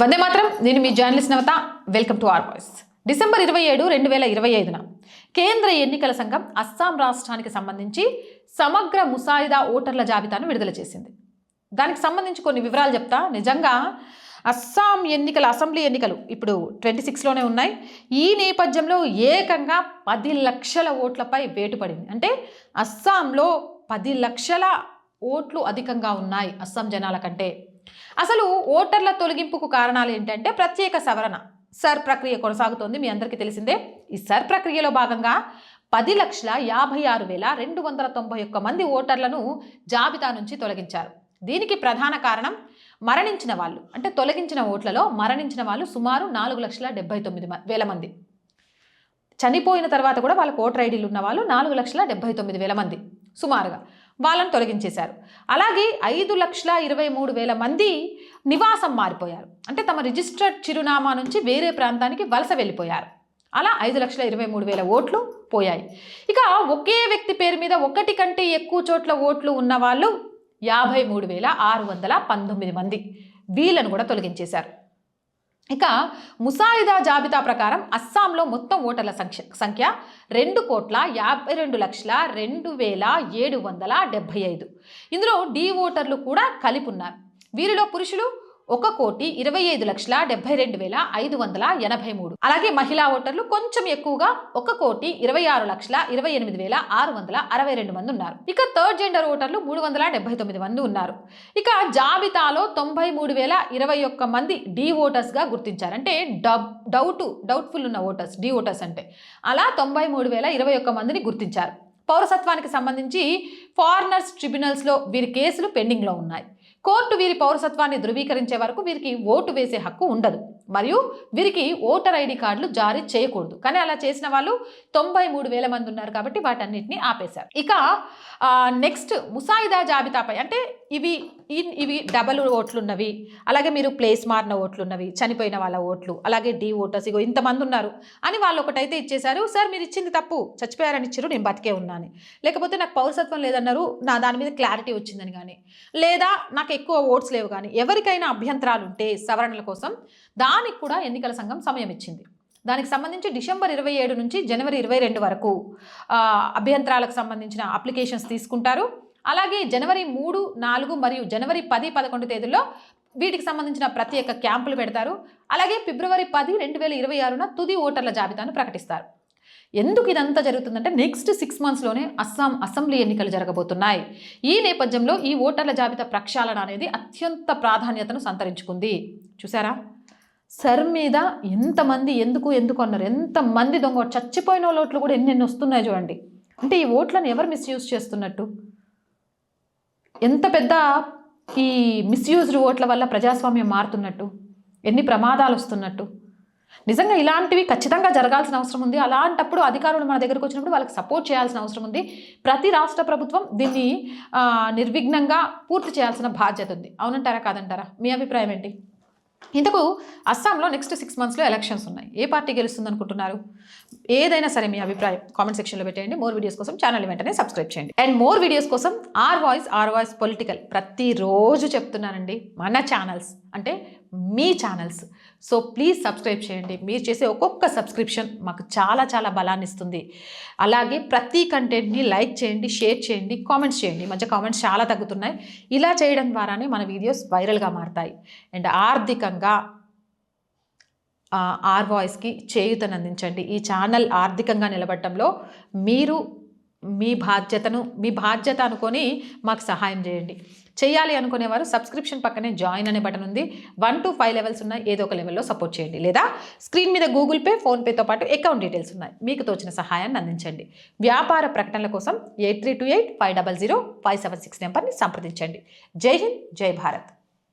వందే మాత్రం. నేను మీ journalist Navatha. Welcome to R voice. December ఇరవై ఏడు రెండు వేల ఇరవై ఐదున కేంద్ర ఎన్నికల సంఘం అస్సాం రాష్ట్రానికి సంబంధించి సమగ్ర ముసాయిదా ఓటర్ల జాబితాను విడుదల చేసింది. దానికి సంబంధించి కొన్ని వివరాలు చెప్తా. నిజంగా అస్సాం ఎన్నికల అసెంబ్లీ ఎన్నికలు ఇప్పుడు ట్వంటీ సిక్స్లోనే ఉన్నాయి. ఈ నేపథ్యంలో ఏకంగా పది లక్షల ఓట్లపై వేటుపడింది. అంటే అస్సాంలో పది లక్షల ఓట్లు అధికంగా ఉన్నాయి అస్సాం జనాల కంటే అసలు ఓటర్ల తొలగింపుకు కారణాలు ఏంటంటే ప్రత్యేక సవరణ సర్ ప్రక్రియ కొనసాగుతోంది మీ అందరికీ తెలిసిందే. ఈ సర్ ప్రక్రియలో భాగంగా పది లక్షల యాభై ఆరు వేల రెండు వందల తొంభై ఒక్క మంది ఓటర్లను జాబితా నుంచి తొలగించారు. దీనికి ప్రధాన కారణం మరణించిన వాళ్ళు అంటే తొలగించిన ఓట్లలో మరణించిన వాళ్ళు సుమారు నాలుగు లక్షల డెబ్బై తొమ్మిది వేల మంది. చనిపోయిన తర్వాత కూడా వాళ్ళకు ఓటర్ ఐడీలు ఉన్న వాళ్ళు నాలుగు లక్షల డెబ్బై తొమ్మిది వేల మంది సుమారుగా. వాళ్ళని తొలగించేశారు. అలాగే ఐదు లక్షల ఇరవై మూడు వేల మంది నివాసం మారిపోయారు. అంటే తమ రిజిస్టర్డ్ చిరునామా నుంచి వేరే ప్రాంతానికి వలస వెళ్ళిపోయారు. అలా ఐదు లక్షల ఇరవై మూడు వేల ఓట్లు పోయాయి. ఇక ఒకే వ్యక్తి పేరు మీద ఒకటి కంటే ఎక్కువ చోట్ల ఓట్లు ఉన్న వాళ్ళు యాభై మూడు వేల ఆరు వందల పంతొమ్మిది మంది. వీళ్ళను కూడా తొలగించేశారు. ఇక ముసాయిదా జాబితా ప్రకారం అస్సాంలో మొత్తం ఓటర్ల సంఖ్య సంఖ్య రెండు కోట్ల యాభై రెండు లక్షల రెండు వేల ఏడు వందల డెబ్భై ఐదు. ఇందులో డి ఓటర్లు కూడా కలిపి ఉన్నారు వీరిలో పురుషులు ఒక కోటి ఇరవై ఐదు లక్షల డెబ్బై రెండు వేల ఐదు వందల ఎనభై మూడు. అలాగే మహిళా ఓటర్లు కొంచెం ఎక్కువగా ఒక కోటి ఇరవై ఆరు లక్షల ఇరవై ఎనిమిది వేల ఆరు వందల అరవై రెండు మంది ఉన్నారు. ఇక థర్డ్ జెండర్ ఓటర్లు మూడు వందల డెబ్బై తొమ్మిది మంది ఉన్నారు. ఇక జాబితాలో తొంభై మూడు వేల ఇరవై ఒక్క మంది డి ఓటర్స్గా గుర్తించారంటే డబ్ డౌట్ డౌట్ఫుల్ ఉన్న ఓటర్స్ డి ఓటర్స్ అంటే. అలా తొంభై మూడు వేల ఇరవై ఒక్క మందిని గుర్తించారు. పౌరసత్వానికి సంబంధించి ఫారినర్స్ ట్రిబ్యునల్స్లో వీరి కేసులు పెండింగ్లో ఉన్నాయి. కోర్టు వీరి పౌరసత్వాన్ని ధృవీకరించే వరకు వీరికి ఓటు వేసే హక్కు ఉండదు. మరియు వీరికి ఓటర్ ఐడి కార్డులు జారీ చేయకూడదు. కానీ అలా చేసిన వాళ్ళు తొంభై మూడు వేల మంది ఉన్నారు కాబట్టి వాటన్నిటిని ఆపేశారు. ఇక నెక్స్ట్ ముసాయిదా జాబితాపై అంటే ఇవి ఇన్- ఇవి డబల్ ఓట్లు ఉన్నవి అలాగే మీరు ప్లేస్ మారిన ఓట్లు ఉన్నవి చనిపోయిన వాళ్ళ ఓట్లు అలాగే డి ఓటర్స్ ఇగో ఇంతమంది ఉన్నారు అని వాళ్ళు ఒకటైతే ఇచ్చేశారు. సార్ మీరు ఇచ్చింది తప్పు చచ్చిపోయారని ఇచ్చారు నేను బతికే ఉన్నాను లేకపోతే నాకు పౌరసత్వం లేదన్నారు నా దాని మీద క్లారిటీ వచ్చిందని కానీ లేదా నాకు ఎక్కువ ఓట్స్ లేవు కానీ ఎవరికైనా అభ్యంతరాలు ఉంటే సవరణల కోసం దానికి కూడా ఎన్నికల సంఘం సమయం ఇచ్చింది. దానికి సంబంధించి డిసెంబర్ ఇరవై ఏడు నుంచి జనవరి ఇరవై రెండు వరకు అభ్యంతరాలకు సంబంధించిన అప్లికేషన్స్ తీసుకుంటారు. అలాగే జనవరి మూడు నాలుగు మరియు జనవరి పది పదకొండు తేదీల్లో వీటికి సంబంధించిన ప్రత్యేక క్యాంపులు పెడతారు. అలాగే ఫిబ్రవరి పది రెండు వేల ఇరవై ఆరున తుది ఓటర్ల జాబితాను ప్రకటిస్తారు. ఎందుకు ఇదంతా జరుగుతుందంటే నెక్స్ట్ సిక్స్ మంత్స్లోనే అస్సాం అసెంబ్లీ ఎన్నికలు జరగబోతున్నాయి. ఈ నేపథ్యంలో ఈ ఓటర్ల జాబితా ప్రక్షాళన అనేది అత్యంత ప్రాధాన్యతను సంతరించుకుంది. చూసారా సర్ మీద ఎంతమంది ఎందుకు ఎందుకు అన్నారు? ఎంతమంది దొంగ చచ్చిపోయిన వాళ్ళ ఓట్లు కూడా ఎన్ని ఎన్ని వస్తున్నాయి చూడండి. అంటే ఈ ఓట్లను ఎవరు మిస్యూజ్ చేస్తున్నట్టు? ఎంత పెద్ద ఈ మిస్యూజ్డ్ ఓట్ల వల్ల ప్రజాస్వామ్యం మారుతున్నట్టు ఎన్ని ప్రమాదాలు వస్తున్నట్టు. నిజంగా ఇలాంటివి ఖచ్చితంగా జరగాల్సిన అవసరం ఉంది. అలాంటప్పుడు అధికారులు మన దగ్గరకు వచ్చినప్పుడు వాళ్ళకి సపోర్ట్ చేయాల్సిన అవసరం ఉంది. ప్రతి రాష్ట్ర ప్రభుత్వం దీన్ని నిర్విఘ్నంగా పూర్తి చేయాల్సిన బాధ్యత ఉంది. అవునంటారా కాదంటారా? మీ అభిప్రాయం ఏంటి? ఇంతకు అస్సాంలో నెక్స్ట్ సిక్స్ మంత్స్లో ఎలక్షన్స్ ఉన్నాయి. ఏ పార్టీ గెలుస్తుంది అనుకుంటున్నారు ఏదైనా సరే మీ అభిప్రాయం కామెంట్ సెక్షన్లో పెట్టేయండి. మోర్ వీడియోస్ కోసం ఛానల్ వెంటనే సబ్స్క్రైబ్ చేయండి. అండ్ మోర్ వీడియోస్ కోసం R voice R voice political ప్రతిరోజు చెప్తున్నానండి. మన ఛానల్స్ అంటే మీ ఛానల్స్ సో ప్లీజ్ సబ్స్క్రైబ్ చేయండి. మీరు చేసే ఒక్కొక్క సబ్స్క్రిప్షన్ మాకు చాలా చాలా బలాన్ని ఇస్తుంది. అలాగే ప్రతి కంటెంట్ని లైక్ చేయండి షేర్ చేయండి కామెంట్స్ చేయండి. మధ్య కామెంట్స్ చాలా తగ్గుతున్నాయి. ఇలా చేయడం ద్వారానే మన వీడియోస్ వైరల్గా మారుతాయి. అండ్ ఆర్థికంగా ఆర్ వాయిస్కి చేయూతను అందించండి. ఈ ఛానల్ ఆర్థికంగా నిలబడటంలో మీరు మీ బాధ్యతను మీ బాధ్యత అనుకొని మాకు సహాయం చేయండి. చేయాలి అనుకునేవారు సబ్స్క్రిప్షన్ పక్కనే జాయిన్ అనే బటన్ ఉంది. వన్ టు ఫైవ్ లెవెల్స్ ఉన్నాయి ఏదో ఒక లెవెల్లో సపోర్ట్ చేయండి. లేదా స్క్రీన్ మీద గూగుల్ పే ఫోన్పేతో పాటు అకౌంట్ డీటెయిల్స్ ఉన్నాయి. మీకు తోచిన సహాయాన్ని అందించండి. వ్యాపార ప్రకటనల కోసం eight three two eight five double zero five seven six నెంబర్ని సంప్రదించండి. జై హింద్ జై భారత్.